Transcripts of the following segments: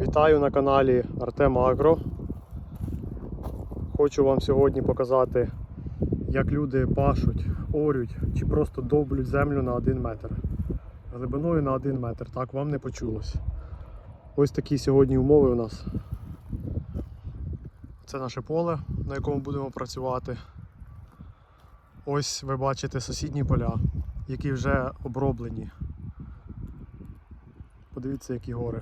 Вітаю на каналі Артем Агро. Хочу вам сьогодні показати, як люди пашуть, орють чи просто довблють землю на 1 метр. Глибиною на 1 метр. Так, вам не почулось. Ось такі сьогодні умови у нас. Це наше поле, на якому будемо працювати. Ось ви бачите сусідні поля, які вже оброблені. Подивіться, які гори.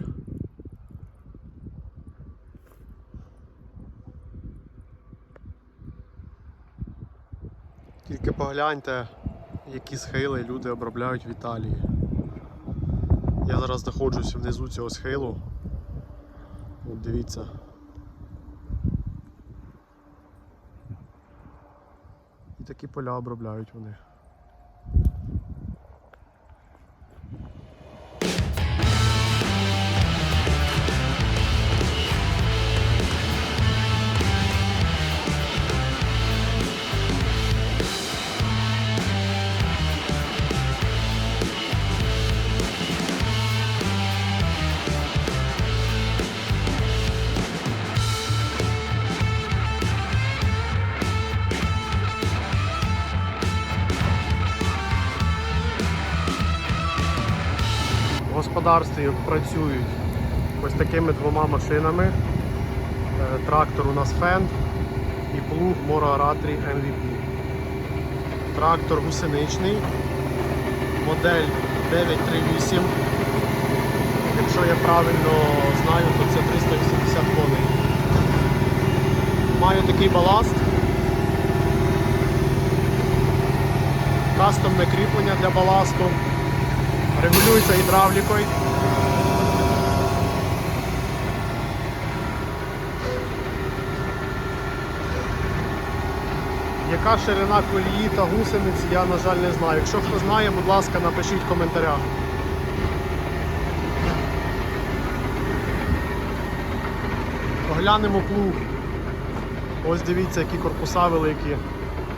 Тільки погляньте, які схили люди обробляють в Італії. Я зараз знаходжусь внизу цього схилу. От дивіться. І такі поля обробляють вони. Господарстві працюють ось такими двома машинами. Е, Трактор у нас Fend і плуг Moro Aratri MVP. Трактор гусеничний, модель 938. Якщо я правильно знаю, то це 380 коней. Маю такий баласт. Кастомне кріплення для баласту. Регулюється гідравлікою. Яка ширина колії та гусениць, я, на жаль, не знаю. Якщо хто знає, будь ласка, напишіть в коментарях. Оглянемо плуг. Ось дивіться, які корпуса великі,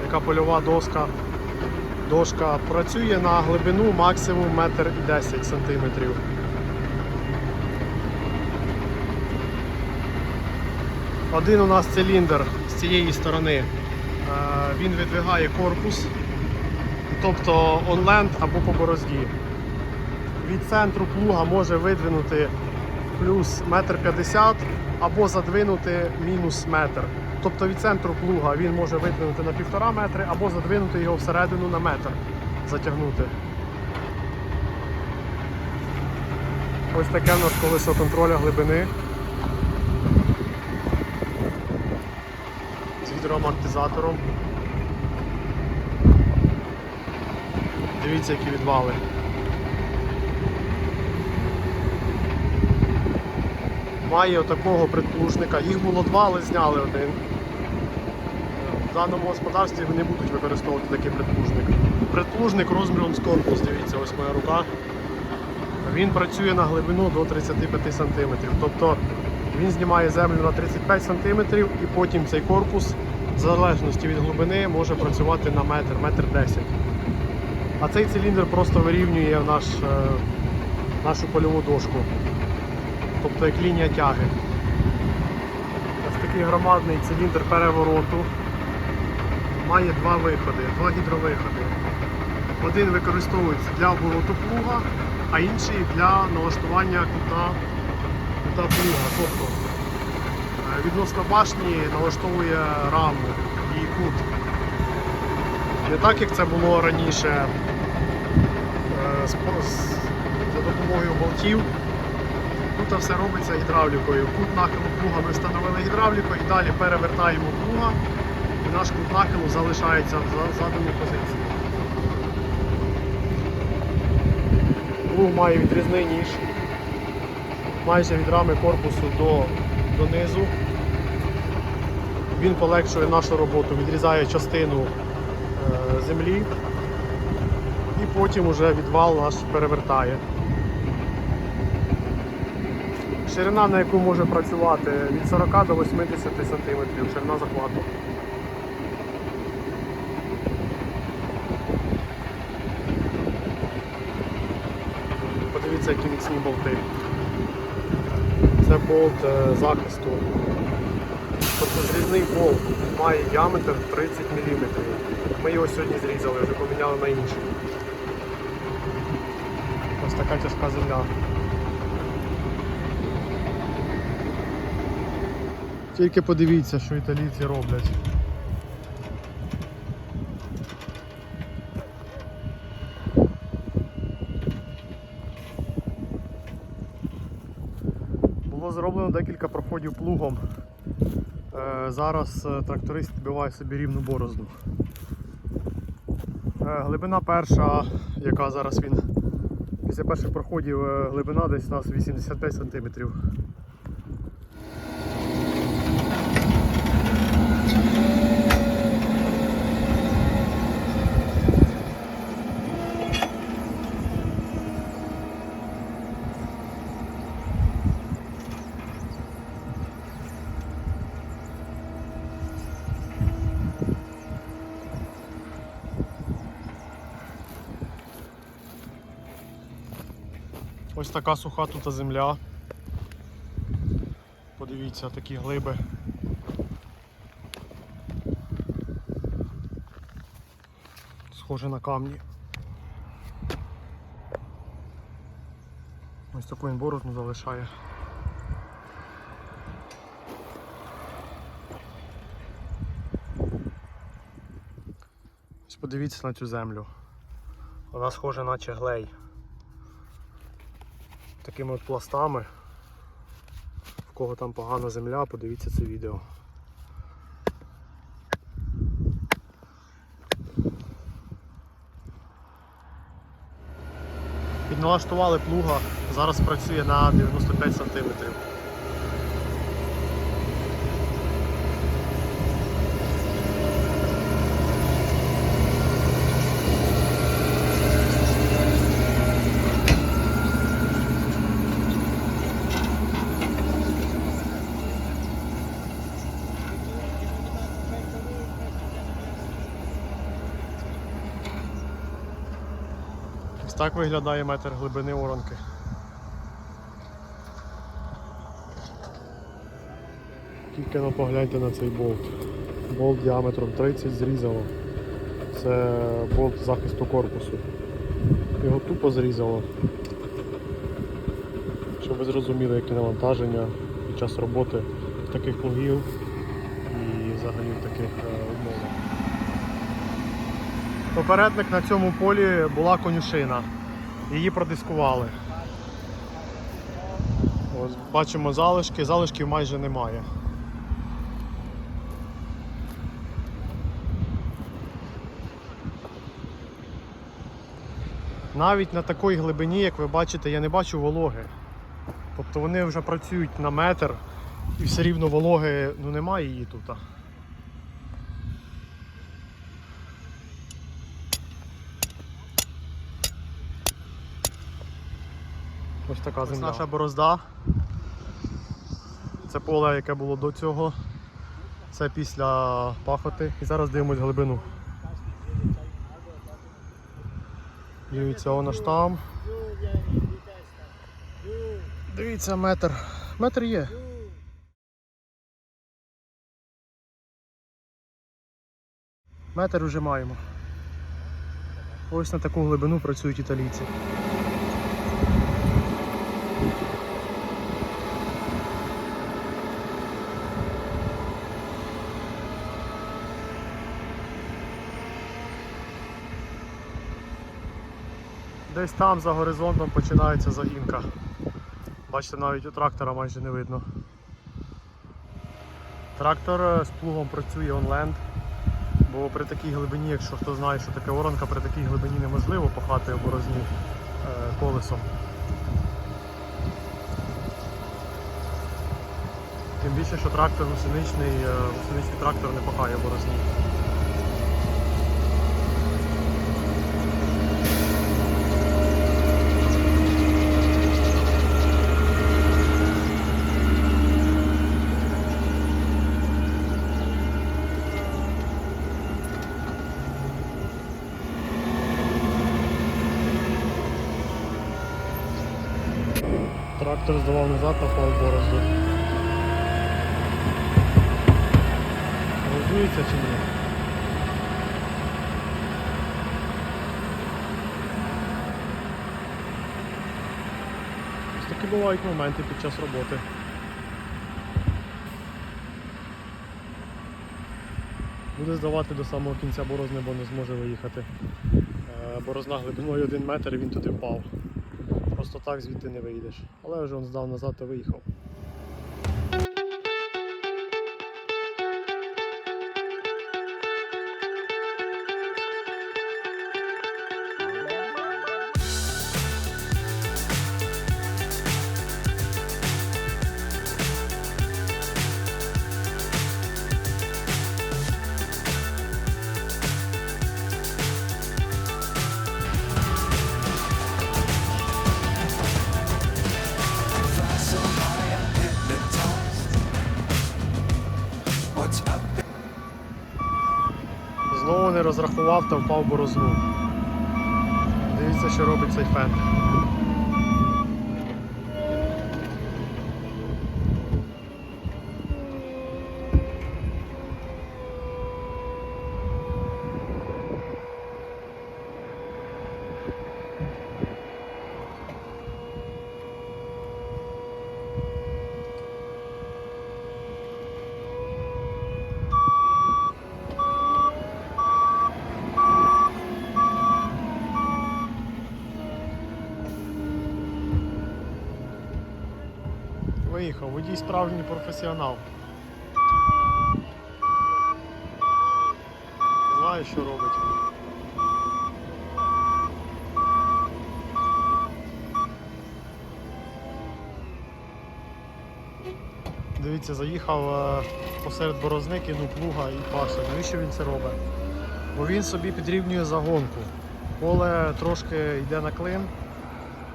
яка польова доска. Дошка працює на глибину максимум 1,10 см. Один у нас циліндр з цієї сторони. Е, Він видвигає корпус, тобто онленд або по борозді. Від центру плуга може видвинути плюс 1,50 м або задвинути мінус метр. Тобто від центру плуга він може видвинути на півтора метри або задвинути його всередину на метр, затягнути. Ось таке в нас колесо контроля глибини. З гідроамортизатором. Дивіться, які відвали. Має отакого предплужника. Їх було два, але зняли один. В даному господарстві вони будуть використовувати такий предплужник. Предплужник розміром з корпус, дивіться, ось моя рука. Він працює на глибину до 35 см. Тобто він знімає землю на 35 см і потім цей корпус, в залежності від глибини, може працювати на метр, метр 10. А цей циліндр просто вирівнює наш, е, нашу польову дошку. Тобто як лінія тяги. Ось такий громадний циліндр перевороту. Має два виходи, два гідровиходи. Один використовується для обороту плуга, а інший для налаштування кута, кута плуга. Тобто е, відносно башні налаштовує раму і кут. Не так, як це було раніше е, за допомогою болтів. Тут все робиться гідравлікою. Кут нахилу плуга ми встановили гідравлікою і далі перевертаємо плуга і наш кут нахилу залишається в за- заданій позиції. Плуг має відрізний ніж. Майже від рами корпусу до, донизу. Він полегшує нашу роботу, відрізає частину е, землі і потім уже відвал наш перевертає. Ширина, на яку може працювати від 40 до 80 см, ширина захвату. Подивіться, які міцні болти. Це болт е, захисту. Тобто зрізний болт має діаметр 30 мм. Ми його сьогодні зрізали, вже поміняли на інший. Ось така тяжка земля. Тільки подивіться, що італійці роблять. Було зроблено декілька проходів плугом. Е, Зараз е, тракторист відбиває собі рівну борозну. Е, Глибина перша, яка зараз він після перших проходів глибина десь у нас 85 см. Ось така суха тут земля. Подивіться, такі глиби. Схоже на камні. Ось таку він борозну залишає. Ось подивіться на цю землю. Вона схожа наче глей такими от пластами. В кого там погана земля, подивіться це відео. Підналаштували плуга, зараз працює на 95 см. Так виглядає метр глибини оранки. Тільки ну погляньте на цей болт. Болт діаметром 30 зрізало. Це болт захисту корпусу. Його тупо зрізало. Щоб ви зрозуміли, яке навантаження під час роботи таких плугів і взагалі в таких е, умовах. Попередник на цьому полі була конюшина. Її продискували. Ось бачимо залишки, залишків майже немає. Навіть на такій глибині, як ви бачите, я не бачу вологи. Тобто вони вже працюють на метр і все рівно вологи ну, немає її тут. Ось така земля. наша борозда. Це поле, яке було до цього. Це після пахоти. І зараз дивимось глибину. Дивіться, воно ж там. Дивіться, метр. Метр є. Метр вже маємо. Ось на таку глибину працюють італійці. Десь там за горизонтом починається загінка. Бачите, навіть у трактора майже не видно. Трактор е, з плугом працює онленд, бо при такій глибині, якщо хто знає, що таке воронка, при такій глибині неможливо пахати борозні е, колесом. Тим більше, що трактор гусеничний, е, гусеничний трактор не пахає борозні. Трактор здавав назад на впав борозду. Розується чи ні? Ось такі бувають моменти під час роботи. Буде здавати до самого кінця борозни, бо не зможе виїхати. Е, борозна глибиною 1 метр і він туди впав. Просто так звідти не вийдеш. Але вже он здав назад та виїхав. Розрахував та впав борозну. Дивіться, що робить цей фен. Виїхав, водій справжній професіонал. Знає, що робить. Дивіться, заїхав е, посеред борозни, кинув плуга і пасе. Навіщо він це робить? Бо він собі підрівнює загонку. Поле трошки йде на клин,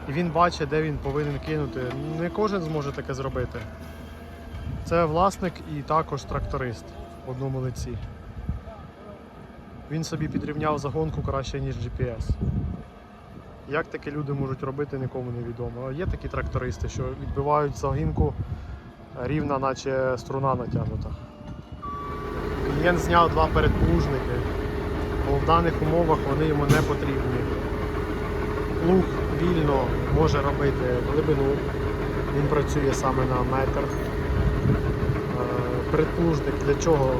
і він бачить, де він повинен кинути. Не кожен зможе таке зробити. Це власник і також тракторист в одному лиці. Він собі підрівняв загонку краще, ніж GPS. Як таке люди можуть робити, нікому не відомо. Є такі трактористи, що відбивають загінку рівна, наче струна натягнута. Клієнт зняв два передплужники, бо в даних умовах вони йому не потрібні. Плуг вільно може робити глибину, він працює саме на метр. Е, Предплужник для чого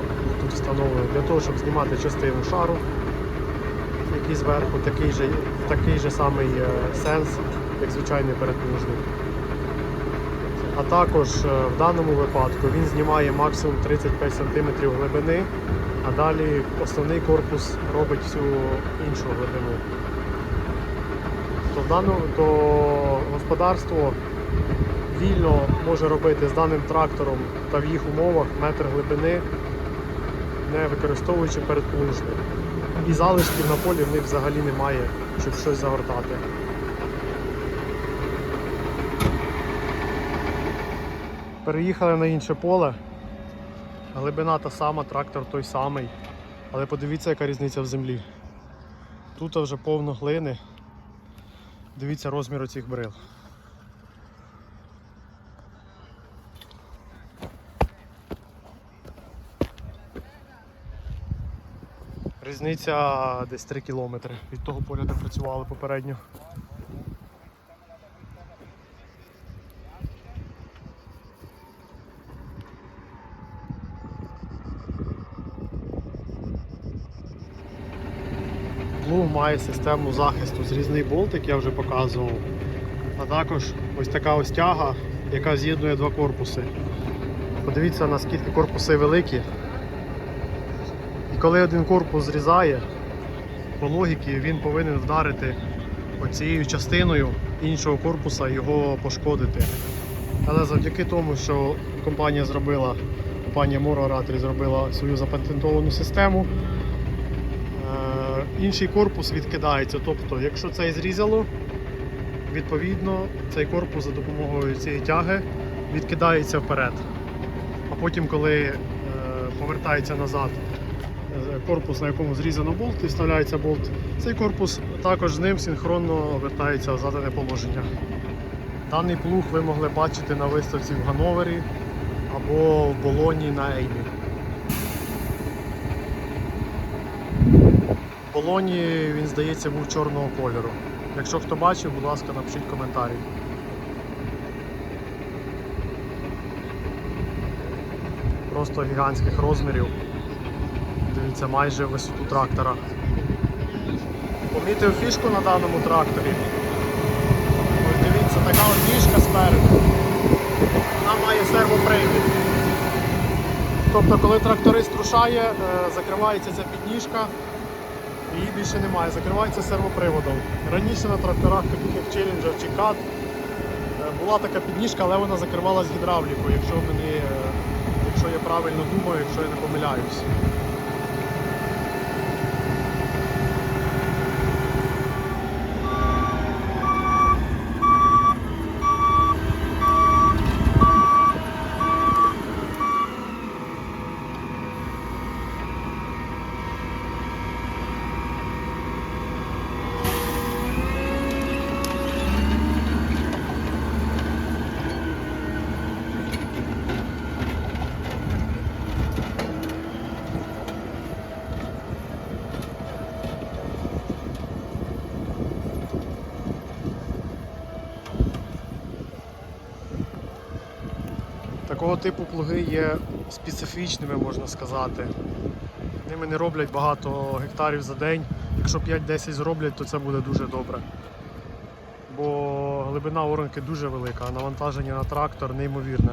тут встановлений? Для того, щоб знімати частину шару, який зверху, такий же, такий же самий е, сенс, як звичайний передплужник. А також е, в даному випадку він знімає максимум 35 см глибини, а далі основний корпус робить всю іншу глибину. Даному, то господарство вільно може робити з даним трактором та в їх умовах метр глибини, не використовуючи передплужник. І залишків на полі в них взагалі немає, щоб щось загортати. Переїхали на інше поле. Глибина та сама, трактор той самий. Але подивіться, яка різниця в землі. Тут вже повно глини. Дивіться розмір цих брил. Різниця десь 3 кілометри від того поля, де працювали попередньо. Плуг має систему захисту зрізний болт, як я вже показував. А також ось така ось тяга, яка з'єднує два корпуси. Подивіться, наскільки корпуси великі. І коли один корпус зрізає, по логіки він повинен вдарити оцією частиною іншого корпуса його пошкодити. Але завдяки тому, що компанія зробила, компанія Moro зробила свою запатентовану систему, інший корпус відкидається. Тобто, якщо цей зрізало, відповідно цей корпус за допомогою цієї тяги відкидається вперед. А потім, коли е, повертається назад е, корпус, на якому зрізано болт і вставляється болт, цей корпус також з ним синхронно вертається в задане положення. Даний плуг ви могли бачити на виставці в Гановері або в Болоні на Еймі. В Болоні він, здається, був чорного кольору. Якщо хто бачив, будь ласка, напишіть коментарі. Просто гігантських розмірів. Дивіться, майже висоту трактора. Помітив фішку на даному тракторі. Ось дивіться, така от ніжка спереду. Вона має сервопривід. Тобто, коли тракторист рушає, е, закривається ця підніжка, її більше немає, закривається сервоприводом. Раніше на тракторах, таких як Challenger чи CAT, е, була така підніжка, але вона закривалась гідравлікою, якщо мені, якщо я правильно думаю, якщо я не помиляюсь. Такого типу плуги є специфічними, можна сказати. Ними не роблять багато гектарів за день. Якщо 5-10 зроблять, то це буде дуже добре. Бо глибина оранки дуже велика, а навантаження на трактор неймовірне.